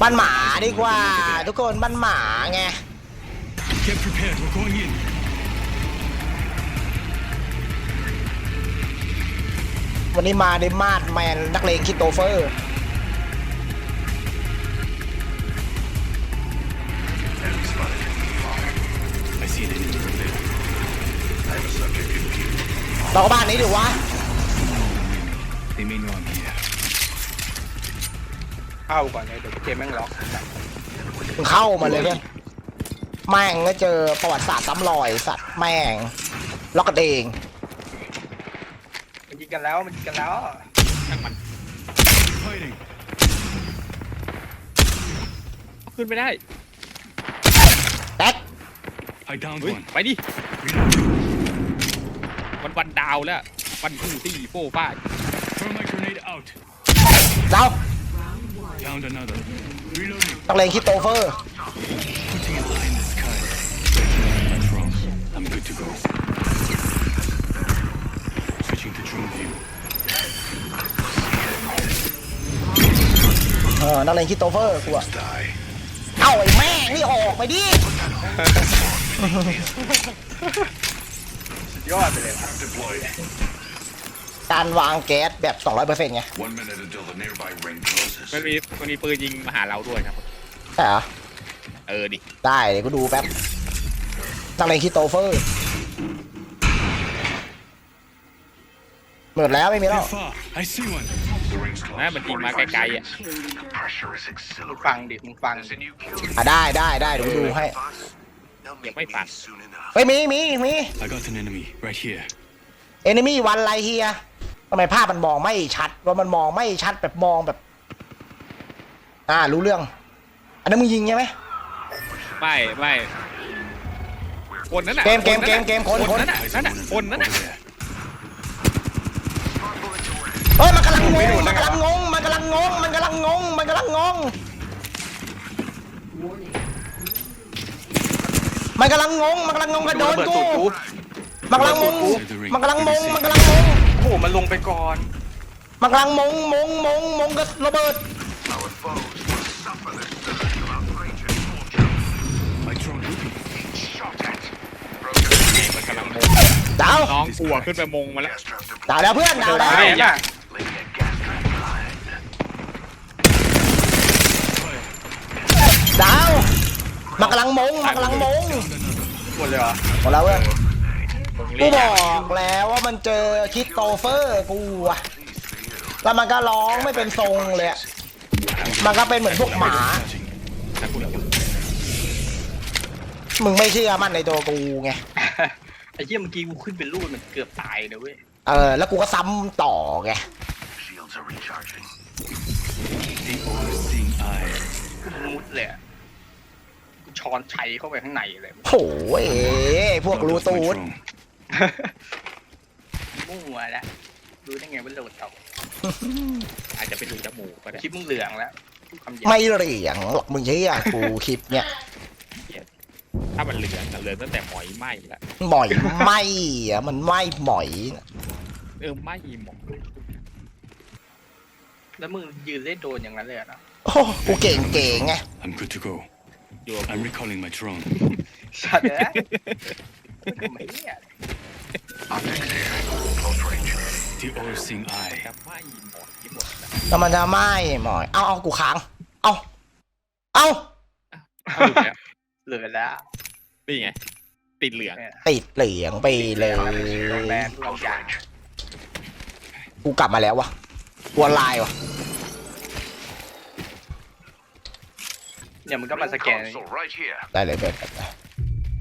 บ้านหมาดีกว่า ทุกคนบ้านหมาไง Get prepared, we're going in. วันนี้มาในมาดแมนนักเลงคิดโตเฟอร์ I see an enemy over there. เราก็บ้านนี้ดิวะ They may know I'm here. เข้าก่อนเลยเดี๋ยวเกมแม่งล็อกมึงเข้ามาเลยเพื่อนแม่งก็เจอประวัติศาสตร์ซ้ำรอยสัตว์แม่งล็อกกันเองมันยิงกันแล้วมันยิงกันแล้ว Fighting. ขึ้นไม่ได้แท็ก I downed เฮ้ย one. ไปดิวันวันดาวแล้ววันทูที่โป้ป้า Throw my grenade out. เรา Downed another. Reloading. นักเลงคิดโตเฟอร์ Putting an eye in the sky. Reconnecting my drone. I'm good to go. Switching to drone view. เออนักเลงคิดโตเฟอร์กูอะ Die. เอ้าไอ้แม่งนี่ออกไปดิสุดยอดไปเลยว่ะ Deployed. การวางแก๊สแบบ 200%ไง One minute until the nearby ring closes. มันมีมันมีปืนยิงมาหาเราด้วยครับใช่เหรอ เออดิ ได้เดี๋ยวกูดูแป๊บนักเลงคิดโตเฟอร์หมดแล้วไม่มีแล้ว They're far. I see one. The ring's close. นะมันยิงมาไกลๆอะ The pressure is มึงฟัง exhilarating. ดิมึงฟัง There's a new kill. อะได้ได้ได้เดี๋ยวกูดูให้ They'll Yeah, meet my fan. me soon enough. เฮ้ยมีมีมี I got an enemy right here. เอนิมี่วันไรเฮีย ทำไมภาพมันมองไม่ชัด ว่ามันมองไม่ชัดแบบมองแบบ อ่า รู้เรื่อง อันนั้นมึงยิงใช่ไหมไม่ไม่คนนั้นน่ะเกมเกมคนนั้นน่ะเกมเกมคนคนนั้นน่ะ I นั่น see น่ะ one of คน them นั้น over น่ะ there. เฮ้ยมันกำลังงงมันกำลังงงมันกำลังงงมันกำลังงงมันกำลังงงมันกำลังงงมันกำลังงงกระโดระนเบิดกูสูตรกูมันกำลังงงมันกำลังมงมันกำลังมง โอ้โหมันลงไปก่อนมันกำลังมงมงมงมงกับระเบิด Our foes will suffer the surge of outrageous torture. My drone looping. Shot at. Broken. มันกำลังมงดาวน้องกลัวขึ้นไปมงมาแล้ว Gas trap deployed. ดาวแล้วเพื่อนดาวแล้วไม่เนี่ย Laying a gas trap line. ดาวมันกำลังมงมันกำลังมงหมดเลยเหรอหมดแล้วเว้ยมง กูเรียบอกแล้วว่ามันเจอคิดโตเฟอร์กูอะแล้วมันก็ร้องไม่เป็นทรงเลยอะมันก็เป็นเหมือนพวกหมา Charging. ถ้าคุณเอามึงไม่เชื่อมันในตัวกูไง ไอ้เหี้ยเมื่อกี้กูขึ้นเป็นรูดมันเกือบตายนะเว้ย เออ แล้วกูก็ซ้ำต่อไง Shields are recharging. The all-seeing eye. กูมุดเลยอะกูช้อนชัยเข้าไปข้างในเลย โอ้ยพวก Logged รู off my ตูด drone. มั่วแล้วรู้ได้ไงว่าโหลดต่ออาจจะเป็นรูจมูกก็ได้คลิปมึงเหลืองแล้วพูดคำหยาบไม่เหลียงหรอกมึงเชื่อกูคลิปเนี่ยถ้ามันเหลืองแต่เหลืองตั้งแต่หมอยไหม้ละหมอยไหมอะมันไหมหมอยเออไหม้หมอยแล้วมึงยืนเล่นโดนอย่างนั้นเลยเหรอเนอะโอ้กูเก่งเก่งไง I'm good to go. อยู่กับ I'm recalling my drone. สัตว์เลยทำไมเนี่ย Optics here. Close range. The all-seeing eye. จะไหม้หมอยหมดแล้วแล้วมันจะไหมหมอย เอาเอากูค้าง เอาเอาเอาอยู่แล้วเหลือแล้วนี่ไงติดเหลืองเนี่ยติดเหลียงไปเลยแบนทุก Close อย่าง range. กูกลับมาแล้ววะกลัวลายวะเนี่ยมันก็มาส Ring แกน console right here. ได้เลยเบิร์ด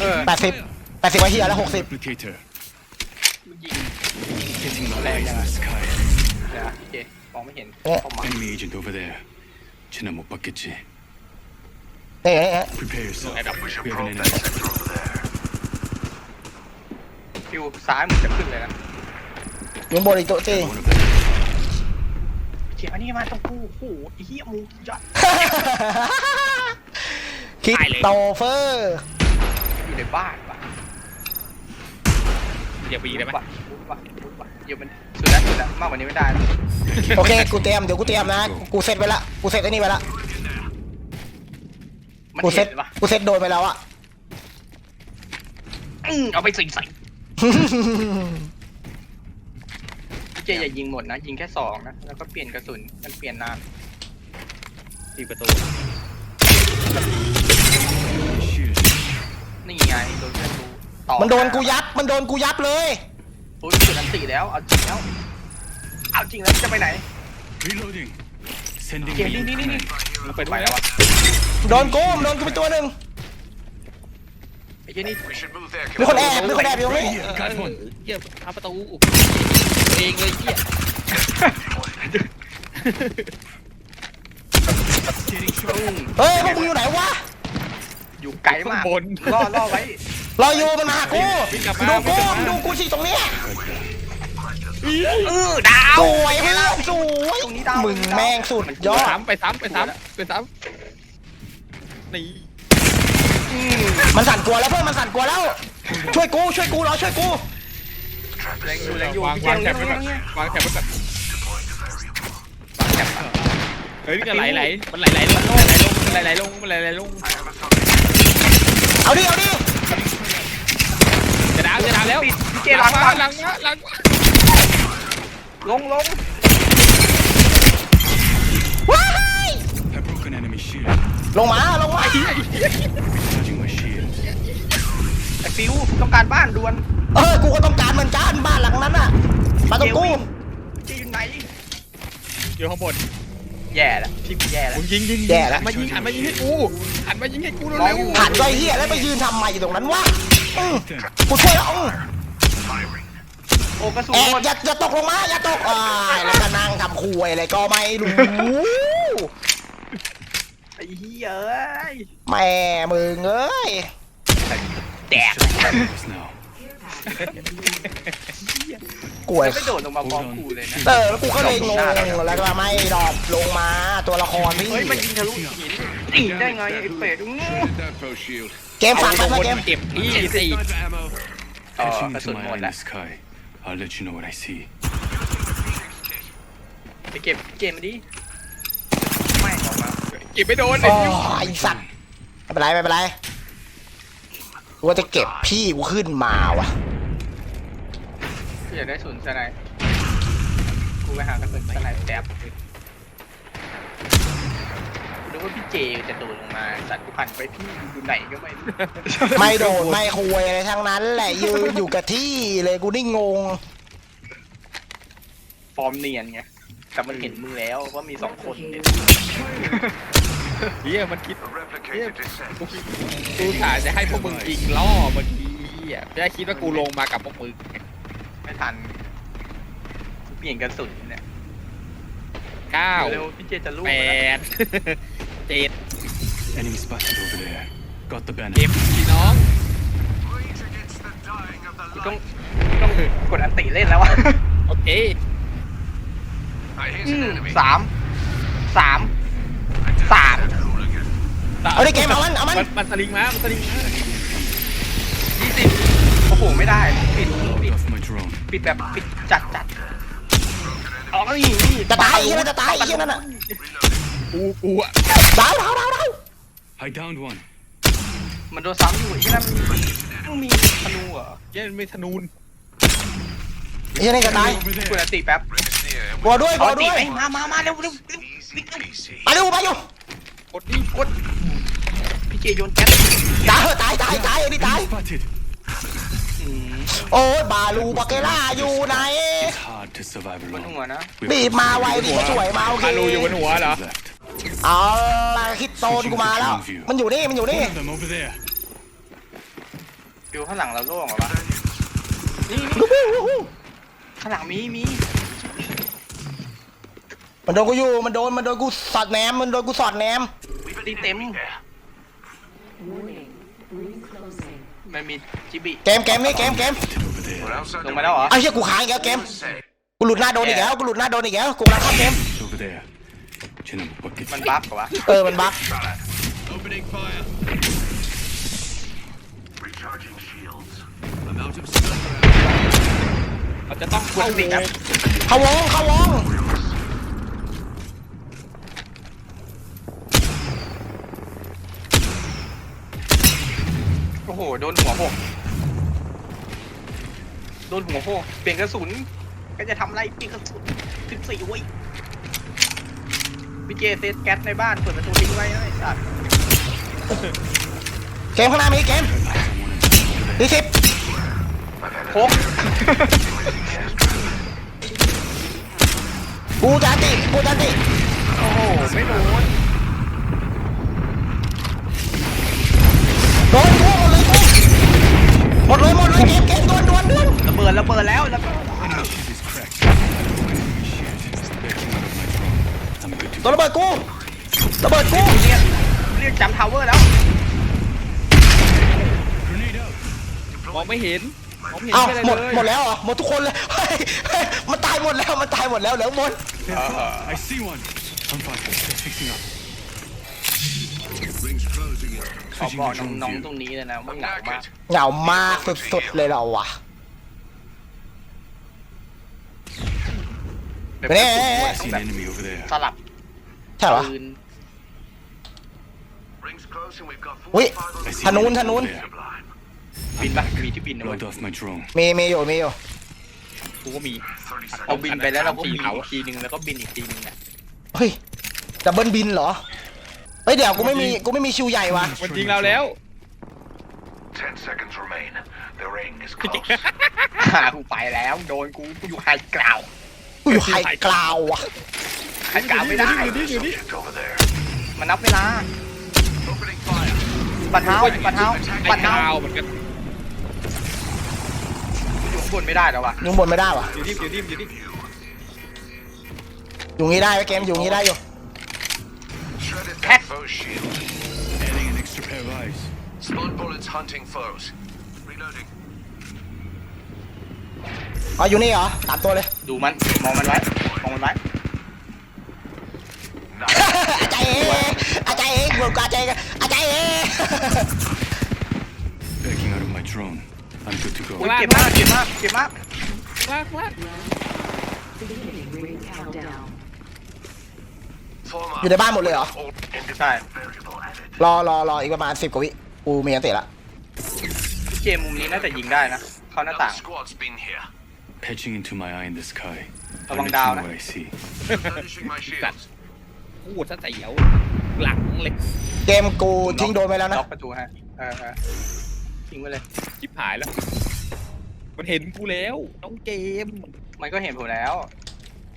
เออ แปดสิบแปดสิบไว้เฮียแล้วหกสิบ Replicator. มันยิง Getting my eyes in the sky. เดี๋ยวพี่เจมองไม่เห็น เอ๊ะ เข้ามา Enemy agent over there. 지나 못 봤겠지. เอ๊ะเอ๊ะ Prepare yourself. I don't- We have an enemy. Sector over there. ฟิวซ้ายมึงจะขึ้นเลยนะ อยู่ข้างบนอีกตัวจริง One of them. เขียนอันนี้มาตรงกูโอ้โหไอ้เหี้ยมูยอด คิด ตายเลย โตเฟอร์ อยู่ในบ้านว่ะอย่าไปยิงได้ไหมว่ะมุดว่ะมุดว่ะเดี๋ยวมันสุดแล้วสุดแล้วมากกว่านี้ไม่ได้แล้วโอเคกูเตรียมเดี๋ยวกูเตรียมนะกูเซตไปละกูเซตไอ้นี่ไปละมันกูเซเห็ตนปะกูเซตโดนไปแล้วอะ อืมเอาไปสิใส่พี่เจอย่ายิงหมดนะ ยิงแค่สองนะ แล้วก็เปลี่ยนกระสุน มันเปลี่ยนนานปิดประตู นี่ไงโดนแค่รูต่อมันโดนกูยับ มันโดนกูยับเลย โอ้ยสุดอันตีแล้ว เอาจริงแล้ว เอาจริงแล้วจะไปไหน Reloading. Sending เกมนี่ me. นี่นี่นี่มันเปิดไปไว้แล้แล้ววอะโดนกูโดนกูไปตัวหนึ่งไอ้เหี้ยนี่ We should move there. มีคนแอบมีคนแอบอยู่ตรงนี้ Right here. Got one. เหี้ยทำประตูตัวเองเลยเหี้ย Getting shot. เฮ้ยพวกมึงอยู่ไหนวะ อยู่ไกลมากล่อล่อไว้รออยู่มันมาหากูวิ่งกลับมาดูกูวิ่งกลับมา ดูกูสิตรงเนี้ยเออดาวสวยเพื่อนสวยตรงนี้ดาวมึงแม่งสุดยอดซ้ำไปซ้ำไปซ้ำไปซ้ำนี่อืมมันสั่นกลัวแล้วเพื่อนมันสั่นกลัวแล้ว ช่วยกูช่วยกูรอช่วยกูแรงอยู่แรงอยู่วางพี่เจวางงแถเรื่บองไว้เนี้ก่อนยวางแถบไว้ก่อนวางแถบก่อนเฮ้ยนี่ก็ไหลไหลมันไหลไหลลงมันไหลไหลลงมันไหลไหลลงมันไหลไหลลง เอาดิ เอาดิ จะดาวจะดาวแล้วปิดพี่เจล้างมาบ้านหลังมาหลังมาลงลงว้าย I broke an enemy shield. ลงมา ลงมา Recharging my shield. ไอ้ฟิวต้องการบ้านด่วนเออ กูก็ต้องการเหมือนกันบ้านหลังนั้นน่ะมาตรงกูเจอยู่ไหนอยู่ข้างบน แย่แล้วพี่แย่แล้วมึงยิงยิงแย่แล้ว มายิงหันมายิงให้กูหันมายิงให้กูเร็วผ่านไอ้เหี้ยแล้วไปยืนทำไมอยู่ตรงนั้นวะอืม Then. กูช่วยแล้วอืม Firing. โอ้กระสุนแอบหมดอย่าอย่าตกลงมาอย่าตกอ่ายแล้วก็นั่งทำคุยอะไรก็ไม่รู้ไอ้เหี้ยเอ้ยแม่มึงเอ้ยแตก Us now. กลัว ไม่โดดลงมาพร้อมกูเลยนะ เออแล้วกูก็เลยงงแล้วก็ไม่ดรอปลงมาตัวละครพี่เฮ้ยมันยิงทะลุหินตีได้ไงไอ้เป็ดอื้อ That pro shield. เกมฝากไปๆมาคนเกมเก็บพี่สิ Sniper ammo. ต่อ Catching กระสุ into น my หมด eye in แล้ว the sky. I'll let you know what I see. ไปเก็บเกมมันดิไม่ออกมาเก็บไม่โดนอ๋อไอสัตว์ไม่เป็นไรไม่เป็นไรกูว่าจะเก็บพี่กูขึ้นมาวะพี่ อยากได้ศูนย์สไนด์กูไปหากระสุนสไนด์แป๊บดูว่าพี่เจจะโดดลงมา สัตว์กูหันไปพี่อยู่ไหนก็ไม่รู้ไม่โดดไม่คุยอะไรทั้งนั้นแหละยืนอยู่กับที่เลยกูนี่งง ฟอร์มเนียนไง แต่มันเห็นมึงแล้วว่ามีสองคนเนี่ยเฮียมันคิด A replicator descent. กูกะจะให้พวกมึงยิงล่อเมื่อกี้อะไม่ได้คิดว่ากูลงมากับพวกมึง ไม่ทันเปลี่ยนกระสุนเนี่ยเก้าเร็วๆพี่เจจะลูกแปแล้วดเจ็ด Enemy spotted over there. Got the เก็บ banner. พี่น้อง Rage against the dying of the กูต้อง light. ต้องกดอันติเล่นแล้ววะโอเค I here's อื an ม enemy. สามสามสาม Hooligan. เอาดิเกมเอามันเอามัน มันสลิงมา มันสลิงมายี่สิบโอ้โห ไม่ได้ปิด Logged ปิด off my drone. ปิดแบบปิดจัดจัดอ๋อนี่นี่จะตายไอ้เหี้ยนั่นจะตายไอ้เหี้ยนั่นน่ะกูกูอะดาวดาวดาวดาว I downed one. มันโดนซ้ำอยู่ไอ้ที่นั่นมันมีธนูเหรอเยันไม่ธนูนไอ้เหี้ยนี่จะตาย Over กด there. อันติแป๊บกลัวด้วยกเอาลัวอันติด้วยไอ้มามามาเร็วเร็วเร็ว Easy peasy. มาดูมาอยู่กดนี่กดพี่เจโยนแก๊สตายตายตายตายไอ้นี่ตาย Enemy spotted. อืมโอ้ยบาลูบาเกล่าอยู่ไหน It's hard to survive บน alone. หัวนะ We've บีบ got มาไวดีก็ช่วยมาโอเคมารูอยู่บนหัวเหรอ left. เอาละคิดโซนกูมาแล้ว มันอยู่นี่มันอยู่นี่ One of them over there. ฟิวข้างหลังเราโล่งเหรอวะนี่นี่วู้ฮู้วู้ฮู้ข้างหลังมีมีมันโดนกูอยู่มันโดนมันโดนกูสอดแหนมมันโดนกูสอดแหนม We've an Đi enemy มันมีจิบิ เกมเกมนี่เกมเกม Over there. We're outside ล the งมาแล้วเหรอ เอาเชี่ยกูค้างอีกแล้วเกม Say, กูหลุดหน้าโดนอีกแล้ว กูหลุดหน้าโดนอีกแล้ว กูกำลังเข้าเกม Over there. 쟤는 못 มัน 받겠지. บั๊กเหรอวะ เออ มันบั๊ก Opening fire. recharging shields. I'm out of stun. เราจะต้องเข้าวง เข้าวง เข้าวง โอ้โห โดนหัวผมโดนหัวโผเปลี่ยนกระสุน ก็จะทำอะไรเปลี่ยนกระสุนสิบสี่เว้ยพี่เจเซตแก๊สในบ้าน เปิดประตูทิ้งไว้นะไอ้สัตว์เกมข้างหน้ามีเกมดีสิบโคกกูจะอันติกูจะอันติโอ้โห ไม่โดนโดนกู หมดเลยกูหมดเลยหมดเลยเกมเกมดวนดวนดวนระเบิดระเบิดแล้วแล้วก็ Enemy shield is cracked. Shit. Backing out of my drone. I'm good to ตัวระเบิดกูระเบิดกูเรียกเรียกจำทาวเวอร์แล้ว Grenade out. มองไม่เห็นมองไม่เห็นเอ้าไม่ได้หมดเลยหมดแล้วเหรอหมดทุกคนเลยเฮ้ยเฮ้ยมันตายหมดแล้วมันตายหมดแล้วเหลือหมด I see one. I'm fine. Just fixing up. ขอ Switching บอก to drone น้อง view. ๆตรงนี้เลยนะว่าเหงามากเหงามากสุดๆเลยเราวะแบบเน่ I see an enemy over there. สลับใช่เหรอปืน Rings close and we've got Wait. 45 on I the see ธนูน an ธ enemy นูน over there. Sublime. บินปะมีที่บินนะเว้ย Logged off my drone. มีมีอยู่มีอยู่กูก็มี30 seconds. เอาบินไปแล้วเราก็บินเอาอีกทีนึงแล้วก็บินอีกทีนึงนะเฮ้ยดับเบิลบินเหรอ เฮ้ยเดี๋ยวกูไม่มีกูไม่มีชิวใหญ่วะมันยิงเราแล้ว10 seconds remain. The ring is close. หากูไปแล้ว โดนกูกูอยู่ไฮกราวกูอยู่ไฮกราวอะไฮกราวไม่ได้ Subject over there. มันนับเวลา Opening fire. ปัดเท้าปัดเท้าไอ้ปัดเท้าดาวเหมือนกันอยู่ข้างบนไม่ได้แล้ววะยุงบนไม่ได้วะอยู่นี่อยู่นี่อยู่นี่อยู่งี้ได้ไหมเกมอยู่งี้ได้อยู่ Shredded that foe's shield. Adding an extra pair of eyes. Spawn bullets hunting foes. Reloading. อ๋ออยู่นี่เหรอสามตัวเลย ดูมันมองมันไว้มองมันไว้ Nice. อาจารย์เอ๋อาจารย์เอ๋กูอาจารย์เอ๋อาจารย์เอ๋ Backing out of my drone. I'm good to อุ้ย go. เจ็บมากเจ็บมากเจ็บมาก ว่างว่าง Beginning ring countdown. Form up. อยู่ในบ้านหมดเลยเหรอ All ใช่ variable added. รอรอรออีกประมาณสิบกว่าวิกูมีอันติละพี่เจมุมนี้น่าจะยิงได้นะ เข้าหน้า Another ต่าง squad's been here. Patching into my eye in the sky. Come I'll on let down, you know eh? what I see. Replenishing my shields. พูดซะเสียวหลังเลยเกมกูทิ้งโดนไปแล้วนะ ล็อกประตูฮะเออเออทิ้งไปเลย ชิบหายแล้ว มันเห็นกูแล้ว น้องเกม มันก็เห็นผมแล้ว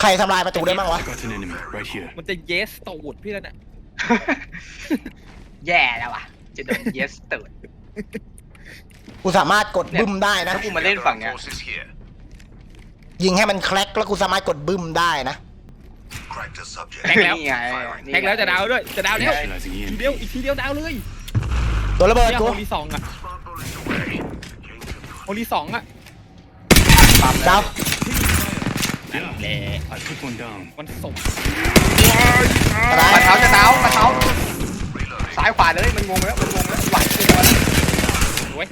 ใครทำลายประตูได้บ้างวะ I got an enemy right here. มันจะเยสตูดพี่แล้วเนี่ยแย่แล้วอะ จะโดน yes เติร์ดกูสามารถกดบึ้มได้นะ ถ้ากูมาเล่นฝั่งเนี้ย Forces here. ยิงให้มันแคลกแล้วกูสามารถกดบึ้มได้นะ Crack the subject. แฮกแล้ว นี่ไงนี่ไง แฮกแล้วจะดาวด้วย จะดาวแล้ว Initializing ที EMP. เดียว อีกทีเดียวดาวเลยตัวระเบิดเนี่ยกู โฮลีสองอะ Spawn bullets away. Gain control. โฮลีสองอะปั๊มดาแล้วว นั่นแหละมันส่งอะไรมาเท้าจะเท้ามาเท้าซ้ายขวาเลยมันงงแล้วมันงงแล้วไหวขึ้นมาแล้วโอ้ย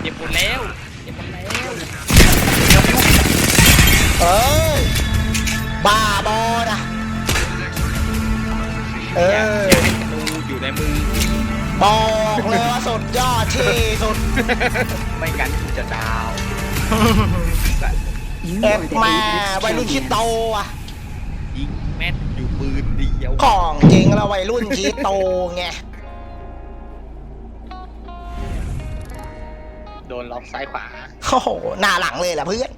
เจ็บหมดแล้วเจ็บหมดแล้วเอ้ยบ้าบอนะเอออย่าให้ธนูอยู่ในมือบอกเลยว่าสุดยอดที่สุด ไม่งั้นกูจะดาว เอ็กมาวัยรุ่นชิโตอะยิงแม่นอยู่ปืนเดียวของจริงแล้ววัยรุ่นชิโตไง โดนล็อกซ้ายขวา โอ้โห หน้าหลังเลยแหละเพื่อน